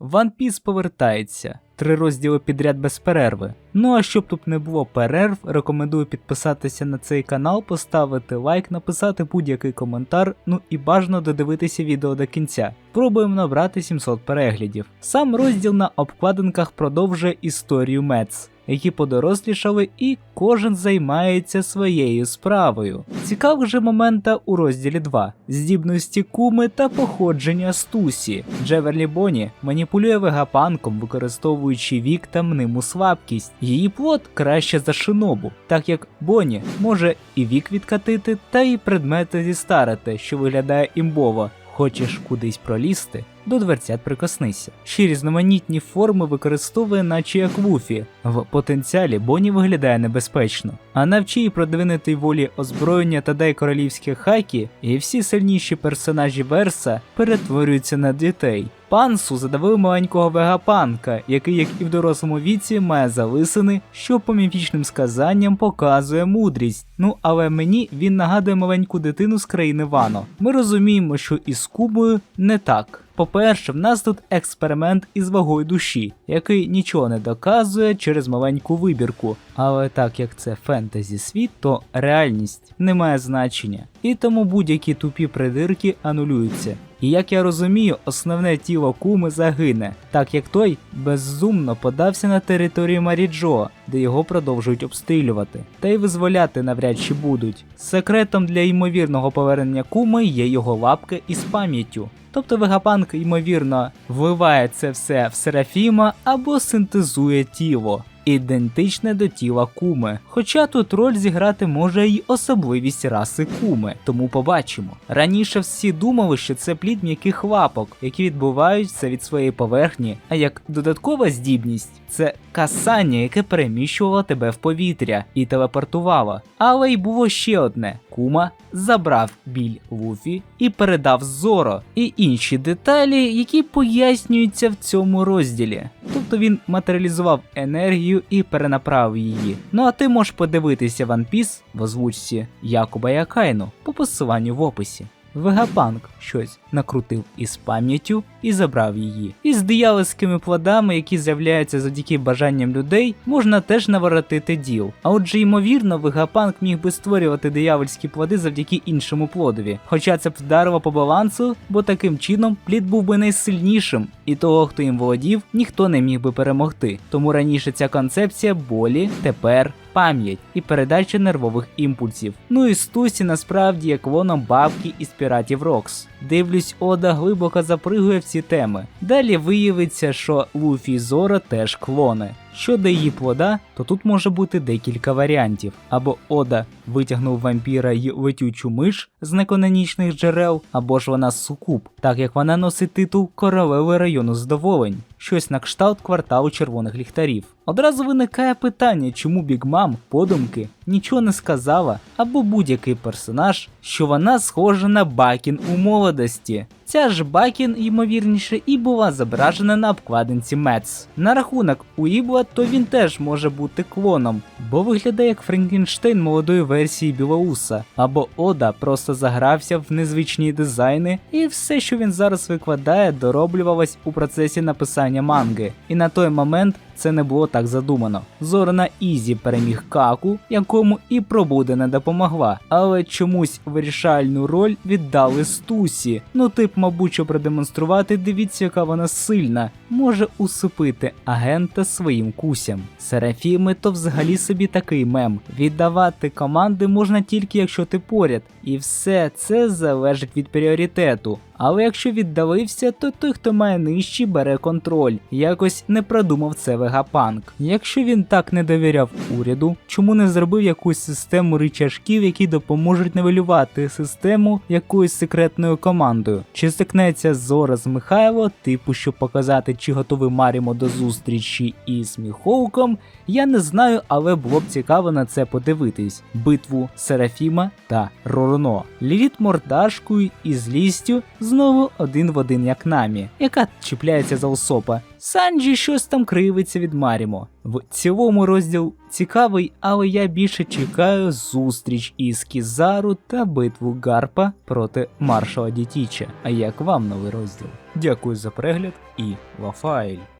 One Piece повертається. Три розділи підряд без перерви. Ну а щоб тут не було перерв, рекомендую підписатися на цей канал, поставити лайк, написати будь-який коментар, ну і бажано додивитися відео до кінця. Пробуємо набрати 700 переглядів. Сам розділ на обкладинках продовжує історію Мец, які подорослішали і кожен займається своєю справою. Цікавих же момента у розділі 2 здібності куми та походження Стусі. Джеверлі Боні маніпулює вегапанком, використовуючи вік та мниму слабкість. Її плод краще за шинобу, так як Боні може і вік відкатити, та і предмети зістарити, що виглядає імбово. Хочеш кудись пролізти? До дверцят прикоснися. Ще різноманітні форми використовує, наче як вуфі. В потенціалі Бонні виглядає небезпечно. А навчи її продвинутій волі озброєння та дай королівські хакі, і всі сильніші персонажі Верса перетворюються на дітей. Пансу задавив маленького вегапанка, який, як і в дорослому віці, має залисини, що по міфічним сказанням показує мудрість. Ну але мені він нагадує маленьку дитину з країни Вано. Ми розуміємо, що із Кубою не так. По-перше, в нас тут експеримент із вагою душі, який нічого не доказує через маленьку вибірку. Але так як це фентезі світ, то реальність не має значення. І тому будь-які тупі придирки анулюються. І як я розумію, основне тіло куми загине, так як той беззумно подався на територію Маріджо, де його продовжують обстрілювати, та й визволяти навряд чи будуть. Секретом для ймовірного повернення куми є його лапки із пам'яттю. Тобто Вегапанк, ймовірно, вливає це все в Серафіма або синтезує тіло, ідентичне до тіла куми. Хоча тут роль зіграти може й особливість раси куми, тому побачимо. Раніше всі думали, що це плід м'яких лапок, які відбуваються від своєї поверхні, а як додаткова здібність це касання, яке переміщувало тебе в повітря і телепортувало. Але й було ще одне: кума забрав біль Луфі і передав Зоро, і інші деталі, які пояснюються в цьому розділі. Тобто він матеріалізував енергію і перенаправив її. Ну а ти можеш подивитися One Piece в озвучці Якуба Якайну по посиланню в описі. Вегапанк щось накрутив із пам'яттю і забрав її. І з диявольськими плодами, які з'являються завдяки бажанням людей, можна теж наворотити діл. А отже, ймовірно, Вегапанк міг би створювати диявольські плоди завдяки іншому плодові. Хоча це б вдарило по балансу, бо таким чином плід був би найсильнішим, і того, хто їм володів, ніхто не міг би перемогти. Тому раніше ця концепція болі, тепер пам'ять і передача нервових імпульсів. Ну і Стусі насправді є клоном бабки із піратів Рокс. Дивлюсь, Ода глибоко запригує в ці теми. Далі виявиться, що Луфі і Зора теж клони. Щодо її плода, то тут може бути декілька варіантів. Або Ода витягнув вампіра й летючу миш з неканонічних джерел, або ж вона сукуб, так як вона носить титул королеви району здоволень, щось на кшталт кварталу червоних ліхтарів. Одразу виникає питання, чому Бігмам, подумки, нічого не сказала, або будь-який персонаж, що вона схожа на Бакін у молодості. Ця ж Бакін, ймовірніше, і була зображена на обкладинці Мец. На рахунок Уібла, то він теж може бути клоном, бо виглядає як Франкенштейн молодої версії Білоуса, або Ода просто загрався в незвичні дизайни, і все, що він зараз викладає, дороблювалось у процесі написання манги. І на той момент це не було так задумано. Зорна Ізі переміг Каку, якому і пробуде не допомогла, але чомусь вирішальну роль віддали Стусі. Ну, тип, мабуть, щоб продемонструвати, дивіться, яка вона сильна, може усипити агента своїм кусям. Серафіми то взагалі собі такий мем. Віддавати команди можна тільки якщо ти поряд, і все це залежить від пріоритету. Але якщо віддалився, то той, хто має нижчі, бере контроль. Якось не продумав це Вегапанк. Якщо він так не довіряв уряду, чому не зробив якусь систему ричажків, які допоможуть нивелювати систему якоюсь секретною командою? Чи стикнеться Зора з Михайло, типу, щоб показати, чи готовий Марімо до зустрічі із Міхоуком? Я не знаю, але було б цікаво на це подивитись. Битву Серафіма та Ророно. Ліліт мордашкою і злістю знову один в один як намі, яка чіпляється за Усопа. Санджі щось там кривиться від Марімо. В цілому розділ цікавий, але я більше чекаю зустріч із Кізару та битву Гарпа проти маршала Дітіча. А як вам новий розділ? Дякую за перегляд. і Лафаель.